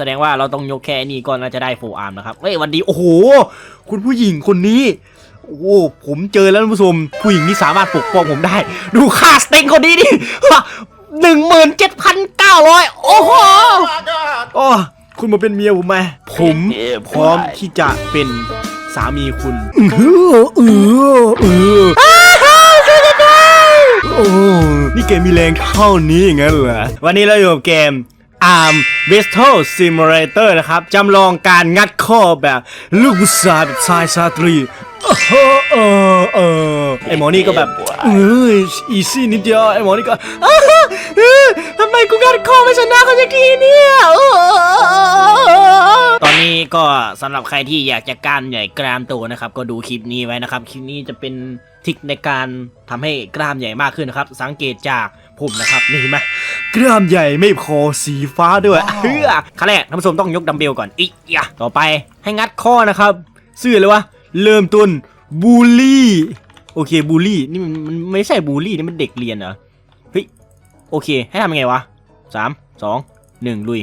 แสดงว่าเราต้องยกแค่นี้ก่อนเราจะได้โฟอาร์มนะครับเฮ้ยวันดีโอ้โห คุณผู้หญิงคนนี้โอ้โหผมเจอแล้วท่านผู้ชมผู้หญิงที่สามารถปกป้องผมได้ ดูค่าสเต็งคนนี้ดิหนึ่งหมื่นเจ็ดพันเก้าร้อยโอ้โหโอ้คุณมาเป็นเมียผมไหมผมพร้อมที่จะเป็นสามีคุณเออเออเออโอ้นี่เกมมีแรงเท่านี้อย่างนั้นเหรอวันนี้เราอยู่กับเกม Arm b a t t l Simulator นะครับจำลองการงัดข้อแบบลูกบุษาแบบชายชาตรีเออเออเออไอหมอนี่ก็แบบเอ้ยอีซี่นิดเดียวไอหมอนี่ก็ทำไมกูงัดข้อไม่ชนะเขาสักทีเนี่ยตอนนี้ก็สำหรับใครที่อยากจะกล้ามใหญ่กล้ามโตนะครับ ก็ดูคลิปนี้ไว้นะครับ คลิปนี้จะเป็น ทริคในการทำให้กล้ามใหญ่มากขึ้นนะครับ สังเกตจากผมนะครับนี่เห็นไหมกล้ามใหญ่ไม่พอสีฟ้าด้วยเฮ้อขั้นแรกท่านผู้ชมต้องยกดัมเบลก่อนอีกอย่าต่อไปให้งัดข้อนะครับซื่อเลยวะเริ่มต้นบูลลี่โอเคบูลลี่นี่มันมันไม่ใช่บูลลี่นี่มันเด็กเรียนเหรอเฮ้ยโอเค ให้ทำยังไงวะสามสองหนึ่งลุย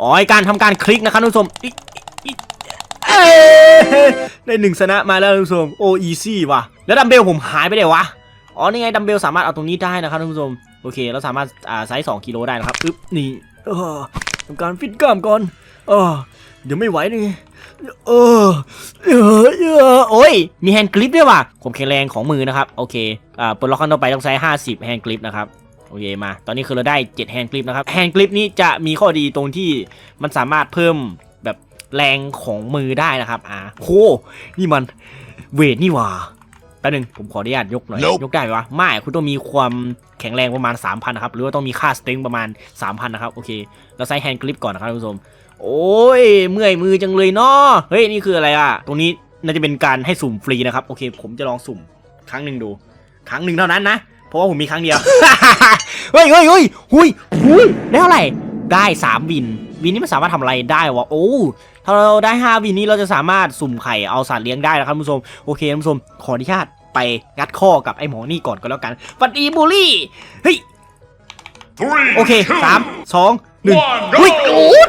อ๋อไอ้การทำการคลิกนะครับท่านผู้ชมอีกอีกเอ้ย ได้หนึ่งชนะมาแล้วท่านผู้ชมโออีซี่ว่ะ แล้วดัมเบลผมหายไปไหนวะ อ๋อ นี่ไงดัมเบลสามารถเอาตรงนี้ได้นะครับท่านผู้ชม โอเค เราสามารถอ่าไซส์2กิโลได้นะครับ อึ๊บ นี่เออทำการฟิตกล้ามก่อนเออเดี๋ยวไม่ไหวนี่เออเออเออโอ้ย มีแฮนด์กริปด้วยว่ะความแข็งแรงของมือนะครับ โอเค อ่าปลดล็อกขั้นต่อไปต้องใช้ 50 แฮนด์กริปนะครับโอเคมา ตอนนี้คือเราได้ 7 แฮนด์กริปนะครับ แฮนด์กริปนี้จะมีข้อดีตรงที่มันสามารถเพิ่ม แบบแรงของมือได้นะครับ อ่าโหนี่มันเวทนี่หว่าแป๊บนึงผมขออนุญาตยกหน่อย Nope ยกได้ไหมวะไม่คุณต้องมีความแข็งแรงประมาณ 3,000 นะครับ หรือว่าต้องมีค่าสเต็งประมาณ 3,000 นะครับ โอเค เราใช้แฮนด์กริปก่อนนะครับท่านผู้ชมโอ้ย เมื่อยมือจังเลยเนาะเฮ้ย นี่คืออะไรอะตรงนี้น่าจะเป็นการให้สุ่มฟรีนะครับ โอเค ผมจะลองสุ่มครั้งหนึ่งดู ครั้งหนึ่งเท่านั้นนะ เพราะว่าผมมีครั้งเดียว เฮ้ยเฮ้ยเฮ้ยหุยหุยได้เท่าไหร่ได้ 3 วิน วินนี้มันสามารถทำอะไรได้วะ โอ้ ถ้าเราได้ 5 วินนี้เราจะสามารถสุ่มไข่เอาสัตว์เลี้ยงได้นะครับท่านผู้ชม โอเคท่านผู้ชม ขออนุญาตไปงัดข้อกับไอ้หมอนี่ก่อนก็แล้วกันฟันดีบูลลี่ เฮ้ย Three, โอเค two, สามสองหนึ่ง one, อุ้ย go! โอ้ย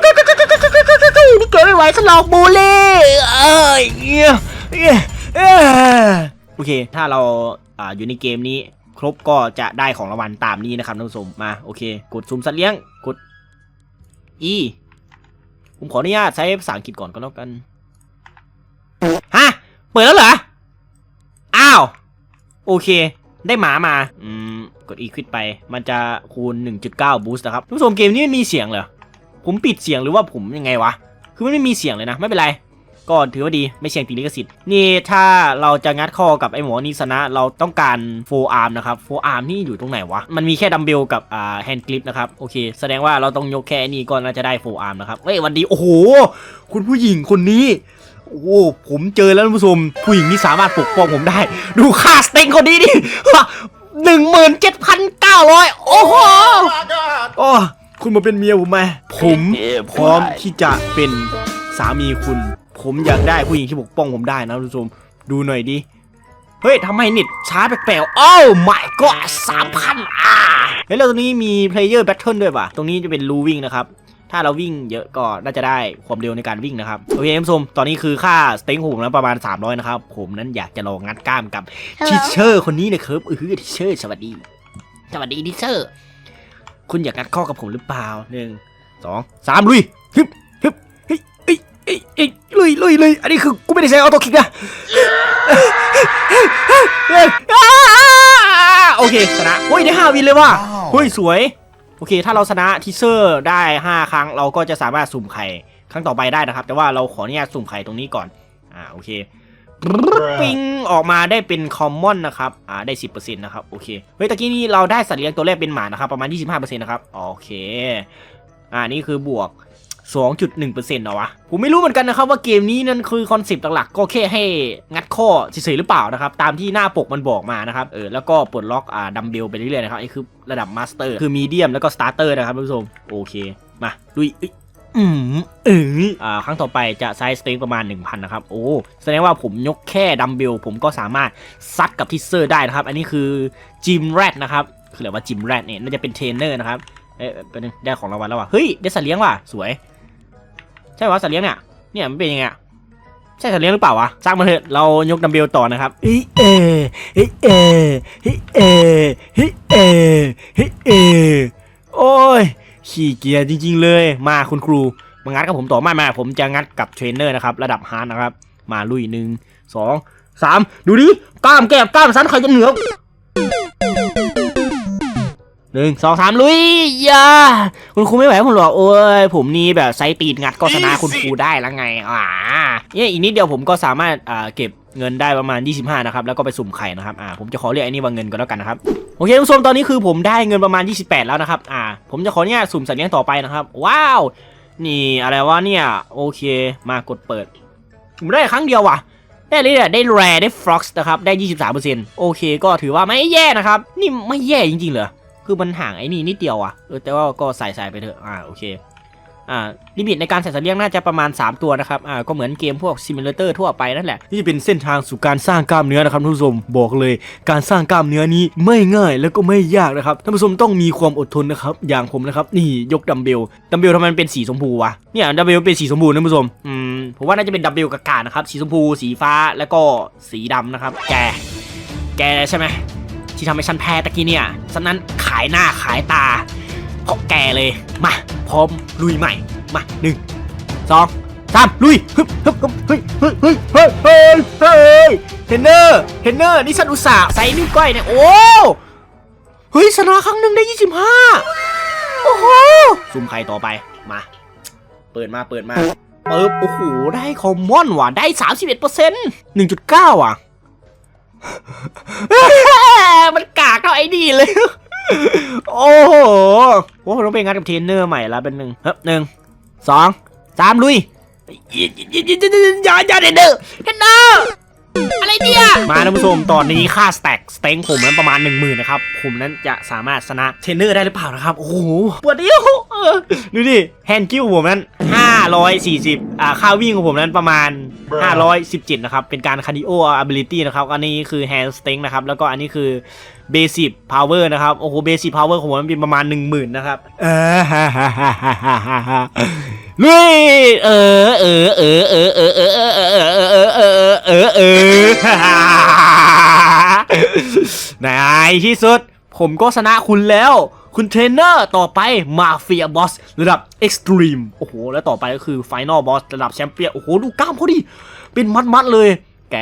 นี่เกิดไม่ไหวสลอกบูลลี่เอ้ยเอ้ยเอ้ยเอ้ยโอเค ถ้าเราอ่าอยู่ในเกมนี้ครบก็จะได้ของรางวัลตามนี้นะครับท่านผู้ชมมาโอเค กดซุ่มสัตว์เลี้ยงกด E ผมขออนุญาตใช้ภาษาอังกฤษก่อนก็แล้วกัน ฮะ เปิดแล้วเหรอ อ้าว โอเค ได้หมามา อืม กดอีควิดไป มันจะคูณ 1.9 บูสต์นะครับทุกผู้ชมเกมนี้ไม่มีเสียงเหรอ ผมปิดเสียงหรือว่าผมยังไงวะ คือมันไม่มีเสียงเลยนะ ไม่เป็นไร ก็ถือว่าดีไม่เสียงตีลิขสิทธิ์นี่ถ้าเราจะงัดข้อกับไอ้หมอนี่ชนะเราต้องการโฟอาร์มนะครับโฟอาร์มนี่อยู่ตรงไหนวะ มันมีแค่ดัมเบลกับอ่าแฮนด์กริปนะครับโอเค แสดงว่าเราต้องยกแค่นี้ก่อนเราจะได้โฟอาร์มนะครับเฮ้ยวันดีโอ้โห คุณผู้หญิงคนนี้โอ้โหผมเจอแล้วท่านผู้ชมผู้หญิงที่สามารถปกป้องผมได้ ดูค่าสเต็งคนนี้ดิหนึ่งหมื่นเจ็ดพันเก้าร้อยโอ้โหโอ้คุณมาเป็นเมียผมไหมผมพร้อมที่จะเป็นสามีคุณ ผมอยากได้ผู้หญิงที่ปกป้องผมได้นะท่านผู้ชมดูหน่อยดิเฮ้ยทำไมเน็ตช้าแปลกๆโอ้ my god สามพันอ่าเฮ้ยแล้วตรงนี้มี player battle ด้วยป่ะ ตรงนี้จะเป็นรูวิ่งนะครับ ถ้าเราวิ่งเยอะก็น่าจะได้ความเร็วในการวิ่งนะครับ โอเคท่านผู้ชมตอนนี้คือค่าสเต็งของผมแล้วประมาณ 300 นะครับ ผมนั้นอยากจะลองงัดกล้ามกับ Hello ทีเชอร์คนนี้นะครับเออทีเชอร์สวัสดี สวัสดีทีเชอร์ คุณอยากงัดข้อกับผมหรือเปล่าหนึ่งสองสามลุยฮึบฮึบเฮ้ยเฮ้ยเฮ้ยเฮ้ ยลุยลุยลุยอันนี้คือกูไม่ได้ใช้ออโต้คลิกนะโอเคชนะเฮ้ยได้ห้าวินเลยว่ะว้าวเฮ้ยสวย โอเค ถ้าเราชนะทีเซอร์ได้ 5 ครั้ง เราก็จะสามารถสุ่มไข่ครั้งต่อไปได้นะครับ แต่ว่าเราขออนุญาตสุ่มไข่ตรงนี้ก่อน อ่าโอเคปิงออกมาได้เป็นคอมมอนนะครับ อ่าได้10%นะครับ โอเค เฮ้ยตะกี้นี้เราได้สัตว์เลี้ยงตัวแรกเป็นหมานะครับ ประมาณ25%นะครับ โอเค อ่านี่คือบวก 2.1%เนอะวะ ผมไม่รู้เหมือนกันนะครับว่าเกมนี้นั่นคือคอนเซปต์หลักๆ ก็แค่ให้งัดข้อเฉยๆหรือเปล่านะครับ ตามที่หน้าปกมันบอกมานะครับ เออ แล้วก็ปลดล็อกอ่าดัมเบลไปเรื่อยๆนะครับนี่คือระดับมาสเตอร์ คือมีเดียมแล้วก็สตาร์เตอร์นะครับท่านผู้ชม โอเค มาลุยอ้ยอืมเอออ่า ครั้งต่อไปจะไซส์สเต็กประมาณ 1,000 นะครับ โอ้ แสดงว่าผมยกแค่ดัมเบลผมก็สามารถซัดกับทิเซอร์ได้นะครับ อันนี้คือจิมแรดนะครับ คืออะไรว่าจิมแรดเนี่ยน่าจะเป็นเทรนเนอร์นะครับ เอ๊ะเป็นได้ของรางวัลแล้วว่ะ เฮ้ย ได้สัตว์เลี้ยงว่ะ สวย ใช่วะสัตว์เลี้ยงเนี่ยเนี่ยมันเป็นยังไงอะใช่สัตว์เลี้ยงหรือเปล่าวะสร้างมาเถอะเรายกดัมเบลต่อนะครับเฮ้ยเอเฮ้ยเอเฮ้ยเอเฮ้ยเอเฮ้ยเอโอ้ยขี้เกียจจริง ๆ เลยมาคุณครูมางัดกับผมต่อมามาผมจะงัดกับเทรนเนอร์นะครับระดับฮาร์ดนะครับมาลุยหนึ่งสองสามดูดิกล้ามแก็บกล้ามสันใครจะเหนือ หนึ่งสองสามลุยอย่าคุณครูไม่ไหวผมหรอกโอ้ยผมนี่แบบไซตีนงัดก็ชนะคุณครูได้แล้วไงอ่าเนี่ยอีกนิดเดียวผมก็สามารถอ่าเก็บเงินได้ประมาณ 25 นะครับ แล้วก็ไปสุ่มไข่นะครับ อ่า ผมจะขอเรียกไอ้นี่ว่าเงินก็แล้วกันนะครับ โอเคทุกผู้ชมตอนนี้คือผมได้เงินประมาณ 28 แล้วนะครับ อ่า ผมจะขอเนี่ยสุ่มสัตว์เลี้ยงต่อไปนะครับ ว้าว นี่อะไรวะเนี่ย โอเค มากดเปิด ผมได้ครั้งเดียวว่ะ ได้เลยเนี่ยได้แรได้ฟล็อกส์นะครับ ได้ 23%โอเค ก็ถือว่าไม่แย่นะครับ นี่ไม่แย่จริงๆเหรอ คือมันห่างไอ้นี่นิดเดียวอะเออแต่ว่าก็ใส่ใส่ไปเถอะอ่าโอเคอ่าลิมิตในการใส่สัตว์เลี้ยงน่าจะประมาณ 3 ตัวนะครับอ่าก็เหมือนเกมพวกซิมูเลเตอร์ทั่วไปนั่นแหละนี่จะเป็นเส้นทางสู่การสร้างกล้ามเนื้อนะครับท่านผู้ชมบอกเลย การสร้างกล้ามเนื้อนี้ไม่ง่ายแล้วก็ไม่ยากนะครับท่านผู้ชมต้องมีความอดทนนะครับอย่างผมนะครับนี่ยกดัมเบลดัมเบลทำไมมันเป็นสีชมพูวะเนี่ยดัมเบลเป็นสีชมพูนะท่านผู้ชมอืมผมว่าน่าจะเป็นดัมเบลกากานะครับสีชมพู สีฟ้าแล้วก็สีดำนะครับ แก แกใช่ไหมที่ทำให้ฉันแพ้ตะกี้เนี่ยฉันนั้น ขายหน้าขายตาเพราะแกเลยมาพร้อมลุยใหม่มาหนึ่งสองสามลุยฮึบฮึบฮึบเฮ้ยเฮ้ยเฮ้ยเฮ้ยเฮ้ยเฮ้ยเทนเนอร์เทนเนอร์นี่ฉันอุตส่าห์ใส่นิ้วก้อยเนี่ยโอ้เฮ้ยชนะครั้งหนึ่งได้ยี่สิบห้าโอ้โหซุ่มใครต่อไปมาเปิดมาเปิดมาเปิบโอ้โหได้คอมมอนว่ะได้สามสิบเอ็ดเปอร์เซ็นต์หนึ่งจุดเก้าอะมันกากเท่าไอ้นี่เลย โอ้โหโอ้ผมต้องไปงานกับเทรนเนอร์ใหม่ละเป็นหนึ่งเฮ้ยหนึ่งสองสามลุยอย่าอย่าอย่าเทรนเนอร์เทรนเนอร์ อะไรเนี่ยมาท่านผู้ชมตอนนี้ค่าสแต็กสเต็งผมนั้นประมาณ 1 0,000นะครับผมนั้นจะสามารถชนะเทรนเนอร์ได้หรือเปล่านะครับ โอ้โหปวดเดียวเออดูดิแฮนด์กิ้วผมนั้น 540 อ่าค่าวิ่งของผมนั้นประมาณ 517 นะครับ เป็นการคาร์ดิโอ ability นะครับ อันนี้คือ hand strength นะครับ แล้วก็อันนี้คือ basic power นะครับ โอ้โห basic power ของผมมันเป็นประมาณ 10,000 นะครับ เออฮ่าฮ่าฮ่าฮ่าฮ่าฮ่าฮ่าลุยเออเออเออเออเออเออเออเออเออเออเออเออเออในที่สุด ผมก็ชนะคุณแล้ว คุณเทรนเนอร์ต่อไปมาเฟียบอสระดับ Extreme โอ้โห แล้วต่อไปก็คือ Final Boss ระดับแชมเปี้ยนโอ้โห ดูกล้ามเขาดิ เป็นมัดๆเลย แก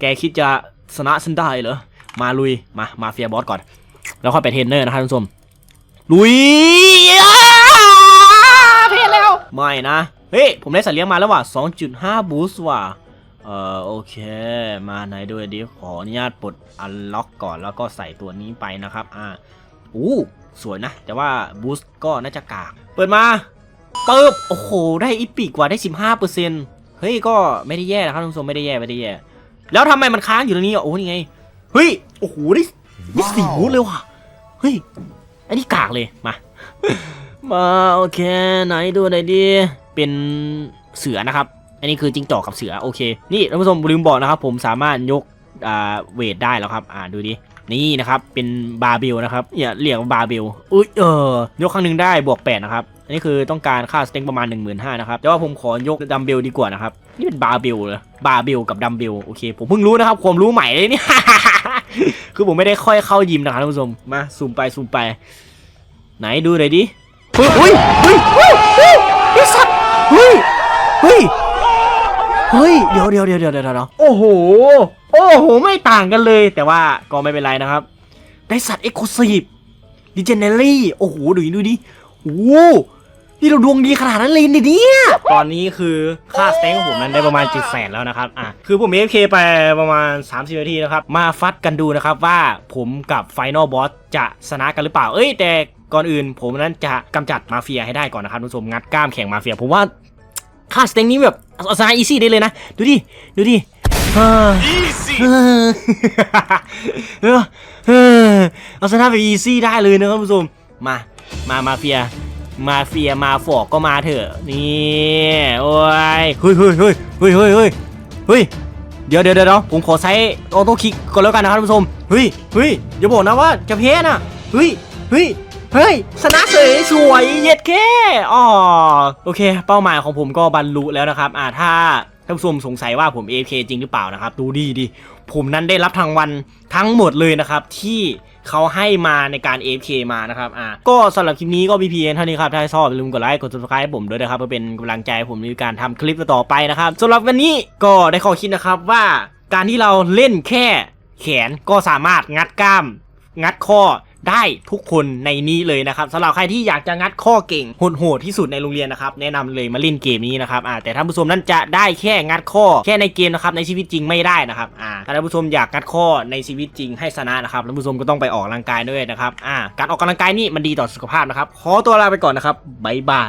แกคิดจะชนะฉันได้เหรอ มาลุย มา มาเฟียบอสก่อน แล้วค่อยไปเทรนเนอร์นะครับท่านผู้ชมลุยอ้า เพลแล้ว ไม่นะ เฮ้ย ผมได้สัตว์เลี้ยงมาแล้วว่ะ 2.5 บูสต์ว่ะ เอ่อ โอเค มาไหนดูดิขออนุญาตปลดอันล็อกก่อนแล้วก็ใส่ตัวนี้ไปนะครับ อ่าอู้สวยนะ แต่ว่าบูสต์ก็น่าจะกาก เปิดมาปึ๊บ โอ้โห ได้อีปีกว่าได้ 15%เฮ้ย ก็ไม่ได้แย่นะครับท่านไม่ได้แย่ ไม่ได้แย่ แล้วทำไมมันค้างอยู่ตรงนี้อะโอ้นี่ไง เฮ้ย โอ้โห ได้ได้สี่บูสต์เลยว่ะ เฮ้ย อันนี้กากเลย มา มาโอเค ไหนดูหน่อยดีเป็นเสือนะครับ อันนี้คือจิงจอกกับเสือโอเค นี่ท่านผู้ชมลืมบอกนะครับ ผมสามารถยกอ่าเวทได้แล้วครับ อ่าดูดินี่นะครับเป็นบาร์เบลนะครับเนี่ยเรียกบาร์เบลอุ้ยเออยกครั้งหนึ่งได้บวก8นะครับอันนี้คือต้องการค่าสเต็งประมาณ 1 5 0 0 0นะครับแต่ว่าผมขอยกดัมเบลดีกว่านะครับนี่เป็นบาร์เบลเหรอบาร์เบลกับดัมเบลโอเค ผมเพิ่งรู้นะครับความรู้ใหม่เลยเนี่ยคือผมไม่ได้ค่อยเข้ายิมนะครับท่านผู้ชมมาซูมไปซูมไป ไหนดูหน่อยดิ ฮ้ยเฮ้ยเฮ้ยเฮ้ยเฮ้ยไอ้สัตว์เฮ้ยเฮ้ยเฮ้ยเดี๋ยวเดี๋ยวเดี๋ยวเดี๋ยวเดี๋ยวเดี๋ยวโอ้โห โอ้โห ไม่ต่างกันเลย แต่ว่าก็ไม่เป็นไรนะครับ ได้สัตว์เอ็กซ์คลูซีฟดิเจเนอรี่ โอ้โห ดูดิดูดิโอ้โหนี่เราดวงดีขนาดนั้นเลยเนี่ย ตอนนี้คือค่าสเต็งของผมนั้นได้ประมาณ7 0 0 0 0แล้วนะครับ อะ คือผม AFK ไปประมาณ 30 นาทีนะครับ มาฟัดกันดูนะครับว่าผมกับไฟนอลบอสจะชนะกันหรือเปล่า เอ้ยแต่ ก่อนอื่น ผมนั้นจะกำจัดมาเฟียให้ได้ก่อนนะครับทุกผู้ชมงัดกล้ามแข่งมาเฟีย ผมว่าค่าสเต็งนี้แบบเอาชนะอีซี่ได้เลยนะ ดูดิ ดูดิเออเออเออเออเอาชนะแบบอีซี่ได้เลยนะครับผู้ชมมา มามาเฟีย มาเฟียมาฟอกก็มาเถอะนี่โอ้ยเฮ้ยเฮ้ยเฮ้ยเฮ้ยเฮ้ยเฮ้ยเฮ้ยเดี๋ยวเดี๋ยวเดี๋ยวผมขอใช้ออโต้คลิกก่อนแล้วกันนะครับท่านผู้ชมเฮ้ยเฮ้ยอย่าบอกนะว่าจะแพ้นะเฮ้ยเฮ้ย เฮ้ย ชนะเฉยสวยเย็ดแค่อ๋อโอเค เป้าหมายของผมก็บรรลุแล้วนะครับ อ่าถ้าท่านผู้ชมสงสัยว่าผม AK จริงหรือเปล่านะครับ ดูดีดิ ผมนั้นได้รับทางวันทั้งหมดเลยนะครับ ที่เขาให้มาในการ AFK มานะครับ อ่า ก็สำหรับคลิปนี้ก็มีเพียงเท่านี้ครับ ถ้าชอบอย่าลืมกดไลค์ กด subscribe ให้ผมด้วยนะครับ เพื่อเป็นกำลังใจผมในการทำคลิปต่อไปนะครับสำหรับวันนี้ก็ได้ข้อคิดนะครับว่าการที่เราเล่นแค่แขนก็สามารถงัดกล้าม งัดข้อ ได้ทุกคนในนี้เลยนะครับสำหรับใครที่อยากจะงัดข้อเก่งโหดๆที่สุดในโรงเรียนนะครับแนะนำเลยมาเล่นเกมนี้นะครับอ่าแต่ท่านผู้ชมนั้นจะได้แค่งัดข้อแค่ในเกมนะครับในชีวิตจริงไม่ได้นะครับอ่าถ้าท่านผู้ชมอยากงัดข้อในชีวิตจริงให้ชนะนะครับท่านผู้ชมก็ต้องไปออกกำลังกายด้วยนะครับอ่าการออกกำลังกายนี่มันดีต่อสุขภาพนะครับขอตัวลาไปก่อนนะครับบ๊ายบาย